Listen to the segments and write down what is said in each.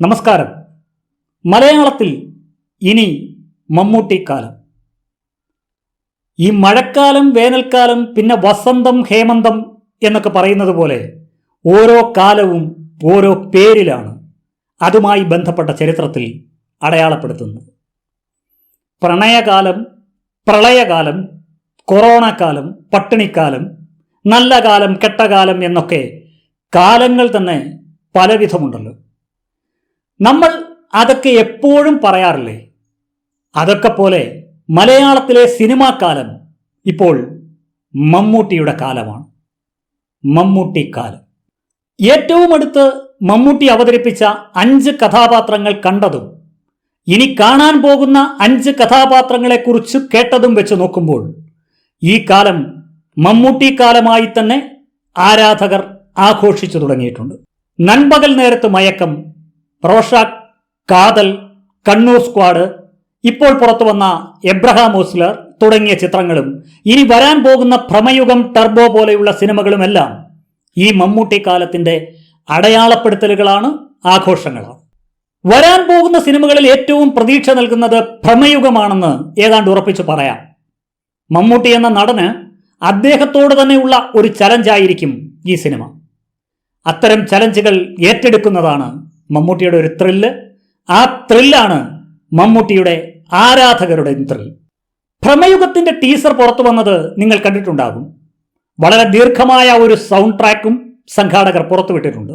നമസ്കാരം. മലയാളത്തിൽ ഇനി മമ്മൂട്ടിക്കാലം. ഈ മഴക്കാലം വേനൽക്കാലം പിന്നെ വസന്തം ഹേമന്തം എന്നൊക്കെ പറയുന്നത് പോലെ ഓരോ കാലവും ഓരോ പേരിലാണ് അതുമായി ബന്ധപ്പെട്ട ചരിത്രത്തിൽ അടയാളപ്പെടുത്തുന്നത്. പ്രണയകാലം പ്രളയകാലം കൊറോണ കാലം പട്ടിണിക്കാലം നല്ല കാലം കെട്ടകാലം എന്നൊക്കെ കാലങ്ങൾ തന്നെ പലവിധമുണ്ടല്ലോ. നമ്മൾ അതൊക്കെ എപ്പോഴും പറയാറില്ലേ? അതൊക്കെ പോലെ മലയാളത്തിലെ സിനിമാ കാലം ഇപ്പോൾ മമ്മൂട്ടിയുടെ കാലമാണ്. മമ്മൂട്ടി കാലം. ഏറ്റവും അടുത്ത് മമ്മൂട്ടി അവതരിപ്പിച്ച അഞ്ച് കഥാപാത്രങ്ങൾ കണ്ടതും ഇനി കാണാൻ പോകുന്ന അഞ്ച് കഥാപാത്രങ്ങളെക്കുറിച്ച് കേട്ടതും വെച്ച് നോക്കുമ്പോൾ ഈ കാലം മമ്മൂട്ടി കാലമായി തന്നെ ആരാധകർ ആഘോഷിച്ചു തുടങ്ങിയിട്ടുണ്ട്. നൻപകൽ നേരത്ത് മയക്കം റോഷാക്ക് കാതൽ കണ്ണൂർ സ്ക്വാഡ് ഇപ്പോൾ പുറത്തു വന്ന എബ്രഹാം ഓസ്ലർ തുടങ്ങിയ ചിത്രങ്ങളും ഇനി വരാൻ പോകുന്ന ഭ്രമയുഗം ടർബോ പോലെയുള്ള സിനിമകളുമെല്ലാം ഈ മമ്മൂട്ടി കാലത്തിന്റെ അടയാളപ്പെടുത്തലുകളാണ് ആഘോഷങ്ങളാണ്. വരാൻ പോകുന്ന സിനിമകളിൽ ഏറ്റവും പ്രതീക്ഷ നൽകുന്നത് ഭ്രമയുഗമാണെന്ന് ഏതാണ്ട് ഉറപ്പിച്ചു പറയാം. മമ്മൂട്ടി എന്ന നടന് അദ്ദേഹത്തോട് തന്നെയുള്ള ഒരു ചലഞ്ചായിരിക്കും ഈ സിനിമ. അത്തരം ചലഞ്ചുകൾ ഏറ്റെടുക്കുന്നതാണ് മമ്മൂട്ടിയുടെ ഒരു ത്രില്ല് ആ ത്രില്ലാണ് മമ്മൂട്ടിയുടെ ആരാധകരുടെ ത്രിൽ ഭ്രമയുഗത്തിന്റെ ടീസർ പുറത്തു വന്നത് നിങ്ങൾ കണ്ടിട്ടുണ്ടാകും. വളരെ ദീർഘമായ ഒരു സൗണ്ട് ട്രാക്കും സംഘാടകർ പുറത്തുവിട്ടിട്ടുണ്ട്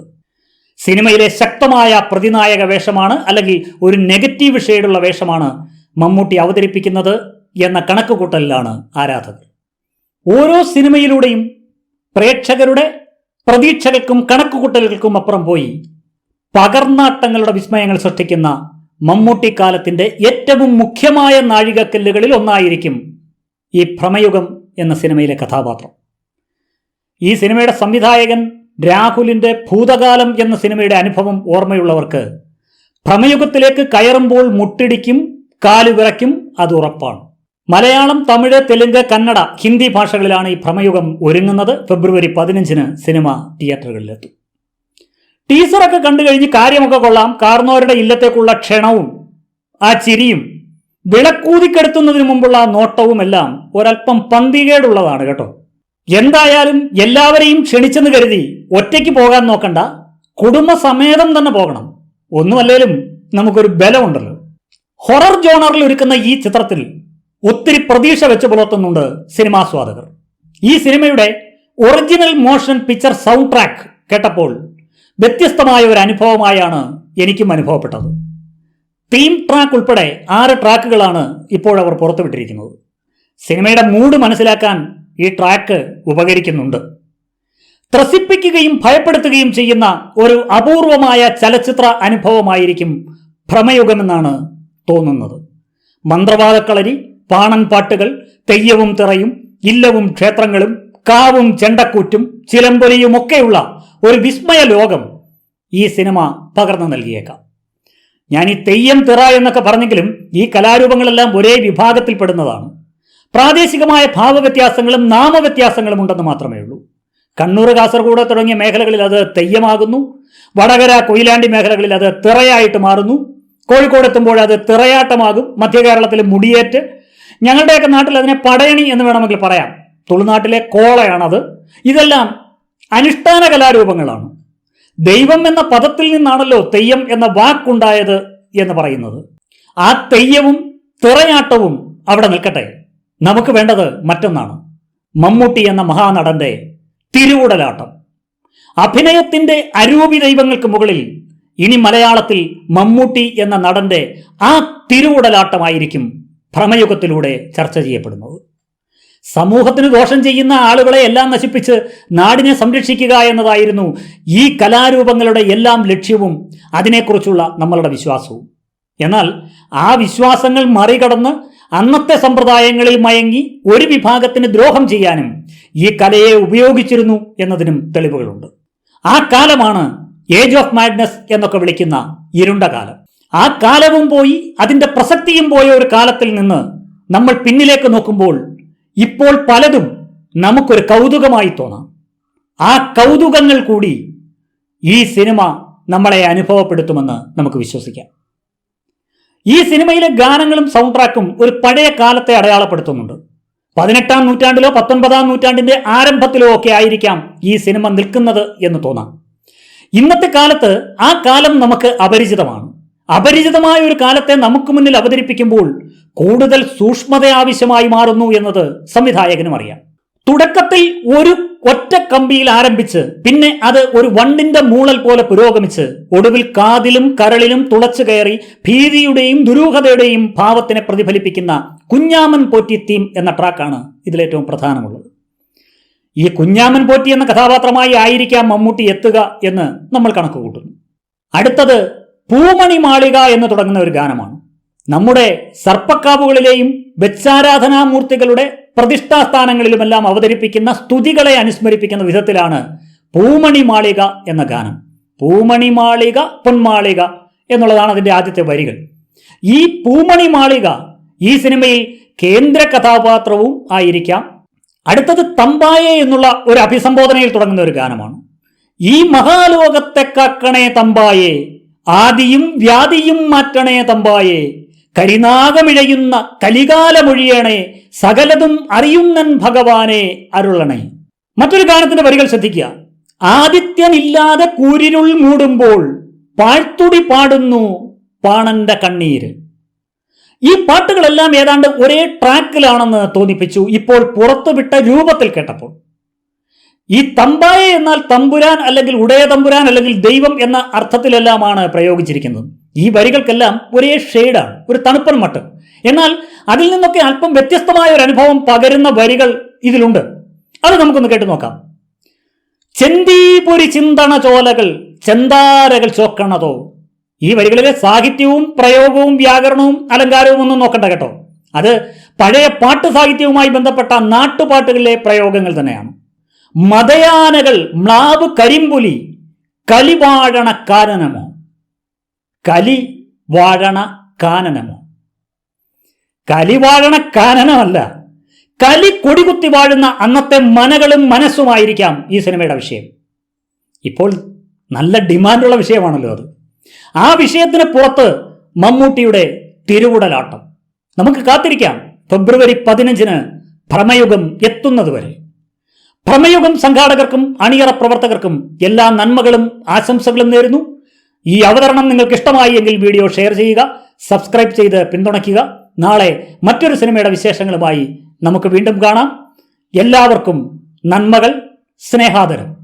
സിനിമയിലെ ശക്തമായ പ്രതിനായക വേഷമാണ് അല്ലെങ്കിൽ ഒരു നെഗറ്റീവ് ഷെയ്ഡുള്ള വേഷമാണ് മമ്മൂട്ടി അവതരിപ്പിക്കുന്നത് എന്ന കണക്കുകൂട്ടലിലാണ് ആരാധകർ. ഓരോ സിനിമയിലൂടെയും പ്രേക്ഷകരുടെ പ്രതീക്ഷകൾക്കും കണക്കുകൂട്ടലുകൾക്കും അപ്പുറം പോയി പകർന്നാട്ടങ്ങളുടെ വിസ്മയങ്ങൾ സൃഷ്ടിക്കുന്ന മമ്മൂട്ടിക്കാലത്തിന്റെ ഏറ്റവും മുഖ്യമായ നാഴികക്കല്ലുകളിൽ ഒന്നായിരിക്കും ഈ ഭ്രമയുഗം എന്ന സിനിമയിലെ കഥാപാത്രം. ഈ സിനിമയുടെ സംവിധായകൻ രാഹുലിന്റെ ഭൂതകാലം എന്ന സിനിമയുടെ അനുഭവം ഓർമ്മയുള്ളവർക്ക് ഭ്രമയുഗത്തിലേക്ക് കയറുമ്പോൾ മുട്ടിടിക്കും കാലുവിറയ്ക്കും അത് ഉറപ്പാണ്. മലയാളം തമിഴ് തെലുങ്ക് കന്നഡ ഹിന്ദി ഭാഷകളിലാണ് ഈ ഭ്രമയുഗം ഒരുങ്ങുന്നത്. ഫെബ്രുവരി പതിനഞ്ചിന് സിനിമ തിയേറ്ററുകളിലെത്തും. ടീസറൊക്കെ കണ്ടു കഴിഞ്ഞ് കാര്യമൊക്കെ കൊള്ളാം. കാർന്നോരുടെ ഇല്ലത്തേക്കുള്ള ക്ഷണവും ആ ചിരിയും വിളക്കൂതിക്കെടുത്തുന്നതിന് മുമ്പുള്ള ആ നോട്ടവും എല്ലാം ഒരല്പം പന്തികേടുള്ളതാണ് കേട്ടോ. എന്തായാലും എല്ലാവരെയും ക്ഷണിച്ചെന്ന് കരുതി ഒറ്റയ്ക്ക് പോകാൻ നോക്കണ്ട. കുടുംബസമേതം തന്നെ പോകണം. ഒന്നുമല്ലേലും നമുക്കൊരു ബലമുണ്ടല്ലോ. ഹൊറർ ജോണറിൽ ഒരുക്കുന്ന ഈ ചിത്രത്തിൽ ഒത്തിരി പ്രതീക്ഷ വെച്ച് പുലർത്തുന്നുണ്ട് സിനിമാസ്വാദകർ ഈ സിനിമയുടെ original motion picture sound track കേട്ടപ്പോൾ വ്യത്യസ്തമായ ഒരു അനുഭവമായാണ് എനിക്കും അനുഭവപ്പെട്ടത്. തീം ട്രാക്ക് ഉൾപ്പെടെ ആറ് ട്രാക്കുകളാണ് ഇപ്പോഴവർ പുറത്തുവിട്ടിരിക്കുന്നത്. സിനിമയുടെ മൂഡ് മനസ്സിലാക്കാൻ ഈ ട്രാക്ക് ഉപകരിക്കുന്നുണ്ട്. ത്രസിപ്പിക്കുകയും ഭയപ്പെടുത്തുകയും ചെയ്യുന്ന ഒരു അപൂർവമായ ചലച്ചിത്ര അനുഭവമായിരിക്കും ഭ്രമയുഗമെന്നാണ് തോന്നുന്നത്. മന്ത്രവാദക്കളരി പാണൻ പാട്ടുകൾ തെയ്യവും തിറയും ഇല്ലവും ക്ഷേത്രങ്ങളും കാവും ചെണ്ടക്കൂറ്റും ചിലമ്പൊലിയും ഒക്കെയുള്ള ഒരു വിസ്മയ ലോകം ഈ സിനിമ പകർന്നു നൽകിയേക്കാം. ഞാൻ ഈ തെയ്യം തിറ എന്നൊക്കെ പറഞ്ഞെങ്കിലും ഈ കലാരൂപങ്ങളെല്ലാം ഒരേ വിഭാഗത്തിൽപ്പെടുന്നതാണ്. പ്രാദേശികമായ ഭാവവ്യത്യാസങ്ങളും നാമവ്യത്യാസങ്ങളും ഉണ്ടെന്ന് മാത്രമേ ഉള്ളൂ. കണ്ണൂർ കാസർഗോഡ് തുടങ്ങിയ മേഖലകളിൽ അത് തെയ്യമാകുന്നു. വടകര കൊയിലാണ്ടി മേഖലകളിൽ അത് തിറയായിട്ട് മാറുന്നു. കോഴിക്കോട് എത്തുമ്പോൾ അത് തിറയാട്ടമാകും. മധ്യ കേരളത്തിൽ മുടിയേറ്റ്. ഞങ്ങളുടെയൊക്കെ നാട്ടിൽ അതിനെ പടയണി എന്ന് വേണമെങ്കിൽ പറയാം. തുളുനാട്ടിലെ കോളയാണത് ഇതെല്ലാം അനുഷ്ഠാന കലാരൂപങ്ങളാണ്. ദൈവം എന്ന പദത്തിൽ നിന്നാണല്ലോ തെയ്യം എന്ന വാക്കുണ്ടായത് എന്ന് പറയുന്നത്. ആ തെയ്യവും തിറയാട്ടവും അവിടെ നിൽക്കട്ടെ. നമുക്ക് വേണ്ടത് മറ്റൊന്നാണ്. മമ്മൂട്ടി എന്ന മഹാനടന്റെ തിരുവുടലാട്ടം. അഭിനയത്തിന്റെ അരൂപി ദൈവങ്ങൾക്ക് മുകളിൽ ഇനി മലയാളത്തിൽ മമ്മൂട്ടി എന്ന നടന്റെ ആ തിരുവുടലാട്ടമായിരിക്കും ഭ്രമയുഗത്തിലൂടെ ചർച്ച ചെയ്യപ്പെടുന്നത്. സമൂഹത്തിന് ദോഷം ചെയ്യുന്ന ആളുകളെ എല്ലാം നശിപ്പിച്ച് നാടിനെ സംരക്ഷിക്കുക എന്നതായിരുന്നു ഈ കലാരൂപങ്ങളുടെ എല്ലാം ലക്ഷ്യവും അതിനെക്കുറിച്ചുള്ള നമ്മളുടെ വിശ്വാസവും. എന്നാൽ ആ വിശ്വാസങ്ങൾ മറികടന്ന് അന്നത്തെ സമ്പ്രദായങ്ങളിൽ മയങ്ങി ഒരു വിഭാഗത്തിന് ദ്രോഹം ചെയ്യാനും ഈ കലയെ ഉപയോഗിച്ചിരുന്നു എന്നതിനും തെളിവുകളുണ്ട്. ആ കാലമാണ് ഏജ് ഓഫ് മാഡ്നസ് എന്നൊക്കെ വിളിക്കുന്ന ഇരുണ്ട കാലം. ആ കാലവും പോയി അതിന്റെ പ്രസക്തിയും പോയ ഒരു കാലത്തിൽ നിന്ന് നമ്മൾ പിന്നിലേക്ക് നോക്കുമ്പോൾ ഇപ്പോൾ പലതും നമുക്കൊരു കൗതുകമായി തോന്നാം. ആ കൗതുകങ്ങൾ കൂടി ഈ സിനിമ നമ്മളെ അനുഭവപ്പെടുത്തുമെന്ന് നമുക്ക് വിശ്വസിക്കാം. ഈ സിനിമയിലെ ഗാനങ്ങളും സൗണ്ട് ട്രാക്കും ഒരു പഴയ കാലത്തെ അടയാളപ്പെടുത്തുന്നുണ്ട്. പതിനെട്ടാം നൂറ്റാണ്ടിലോ പത്തൊൻപതാം നൂറ്റാണ്ടിന്റെ ആരംഭത്തിലോ ഒക്കെ ആയിരിക്കാം ഈ സിനിമ നിൽക്കുന്നത് എന്ന് തോന്നാം. ഇന്നത്തെ കാലത്ത് ആ കാലം നമുക്ക് അപരിചിതമാണ്. അപരിചിതമായ ഒരു കാലത്തെ നമുക്ക് മുന്നിൽ അവതരിപ്പിക്കുമ്പോൾ കൂടുതൽ സൂക്ഷ്മത ആവശ്യമായി മാറുന്നു എന്നത് സംവിധായകനും അറിയാം. തുടക്കത്തിൽ ഒരു ഒറ്റ കമ്പിയിൽ ആരംഭിച്ച് പിന്നെ അത് ഒരു വണ്ടിന്റെ മൂളൽ പോലെ പുരോഗമിച്ച് ഒടുവിൽ കാതിലും കരളിലും തുളച്ചു കയറി ഭീതിയുടെയും ദുരൂഹതയുടെയും ഭാവത്തിനെ പ്രതിഫലിപ്പിക്കുന്ന കുഞ്ഞാമൻ പോറ്റി തീം എന്ന ട്രാക്കാണ് ഇതിലേറ്റവും പ്രധാനമുള്ളത്. ഈ കുഞ്ഞാമൻ പോറ്റി എന്ന കഥാപാത്രമായി ആയിരിക്കാം മമ്മൂട്ടി എത്തുക എന്ന് നമ്മൾ കണക്ക് കൂട്ടുന്നു അടുത്തത് പൂമണി മാളിക എന്ന് തുടങ്ങുന്ന ഒരു ഗാനമാണ്. നമ്മുടെ സർപ്പക്കാവുകളിലെയും വെച്ചാരാധനാമൂർത്തികളുടെ പ്രതിഷ്ഠാസ്ഥാനങ്ങളിലുമെല്ലാം അവതരിപ്പിക്കുന്ന സ്തുതികളെ അനുസ്മരിപ്പിക്കുന്ന വിധത്തിലാണ് പൂമണി മാളിക എന്ന ഗാനം. പൂമണി മാളിക പൊന്മാളിക എന്നുള്ളതാണ് അതിന്റെ ആദ്യത്തെ വരികൾ. ഈ പൂമണി മാളിക ഈ സിനിമയിൽ കേന്ദ്ര കഥാപാത്രവും ആയിരിക്കാം. അടുത്തത് തമ്പായെ എന്നുള്ള ഒരു അഭിസംബോധനയിൽ തുടങ്ങുന്ന ഒരു ഗാനമാണ്. ഈ മഹാലോകത്തെ കാക്കണേ തമ്പായെ ആദിയും വ്യാധിയും മാറ്റണേ തമ്പായെ. കരിനാഗമിഴയുന്ന കലികാലമൊഴിയണേ. സകലതും അറിയുന്നൻ ഭഗവാനെ അരുളണേ. മറ്റൊരു ഗാനത്തിന്റെ വരികൾ ശ്രദ്ധിക്കുക. ആദിത്യനില്ലാതെ കൂരിരുൾ മൂടുമ്പോൾ പാഴ്ത്തുടി പാടുന്നു പാണന്റെ കണ്ണീര്. ഈ പാട്ടുകളെല്ലാം ഏതാണ്ട് ഒരേ ട്രാക്കിലാണെന്ന് തോന്നിപ്പിച്ചു. ഇപ്പോൾ പുറത്തുവിട്ട രൂപത്തിൽ കേട്ടപ്പോൾ. ഈ തമ്പായ എന്നാൽ തമ്പുരാൻ അല്ലെങ്കിൽ ഉടയ തമ്പുരാൻ അല്ലെങ്കിൽ ദൈവം എന്ന അർത്ഥത്തിലെല്ലാമാണ് പ്രയോഗിച്ചിരിക്കുന്നത്. ഈ വരികൾക്കെല്ലാം ഒരേ ഷെയ്ഡാണ് ഒരു തണുപ്പൻ മട്ട്. എന്നാൽ അതിൽ നിന്നൊക്കെ അല്പം വ്യത്യസ്തമായ ഒരു അനുഭവം പകരുന്ന വരികൾ ഇതിലുണ്ട്. അത് നമുക്കൊന്ന് കേട്ടു നോക്കാം. ചെന്തീപുരി ചിന്തണ ചോലകൾ ചെന്താരകൾ ചോക്കണതോ. ഈ വരികളിലെ സാഹിത്യവും പ്രയോഗവും വ്യാകരണവും അലങ്കാരവും ഒന്നും നോക്കണ്ട കേട്ടോ. അത് പഴയ പാട്ട് സാഹിത്യവുമായി ബന്ധപ്പെട്ട നാട്ടുപാട്ടുകളിലെ പ്രയോഗങ്ങൾ തന്നെയാണ്. മതയാനകൾ മ്ലാവ് കരിമ്പുലി കലിവാഴണ കാനനമോ? കലി വാഴണ കാനനമോ? കലിവാഴണ കാനനമല്ല. കലി കൊടികുത്തി വാഴുന്ന അന്നത്തെ മനകളും മനസ്സുമായിരിക്കാം ഈ സിനിമയുടെ വിഷയം. ഇപ്പോൾ നല്ല ഡിമാൻഡുള്ള വിഷയമാണല്ലോ അത്. ആ വിഷയത്തിന് പുറത്ത് മമ്മൂട്ടിയുടെ തിരുവുടലാട്ടം. നമുക്ക് കാത്തിരിക്കാം. ഫെബ്രുവരി പതിനഞ്ചിന് ഭ്രമയുഗം എത്തുന്നതുവരെ. ഭ്രമയുഗം സംഘാടകർക്കും അണിയറ പ്രവർത്തകർക്കും എല്ലാ നന്മകളും ആശംസകളും നേരുന്നു. ഈ അവതരണം നിങ്ങൾക്ക് ഇഷ്ടമായി എങ്കിൽ വീഡിയോ ഷെയർ ചെയ്യുക സബ്സ്ക്രൈബ് ചെയ്ത് പിന്തുണയ്ക്കുക. നാളെ മറ്റൊരു സിനിമയുടെ വിശേഷങ്ങളുമായി നമുക്ക് വീണ്ടും കാണാം. എല്ലാവർക്കും നന്മകൾ സ്നേഹാദരം.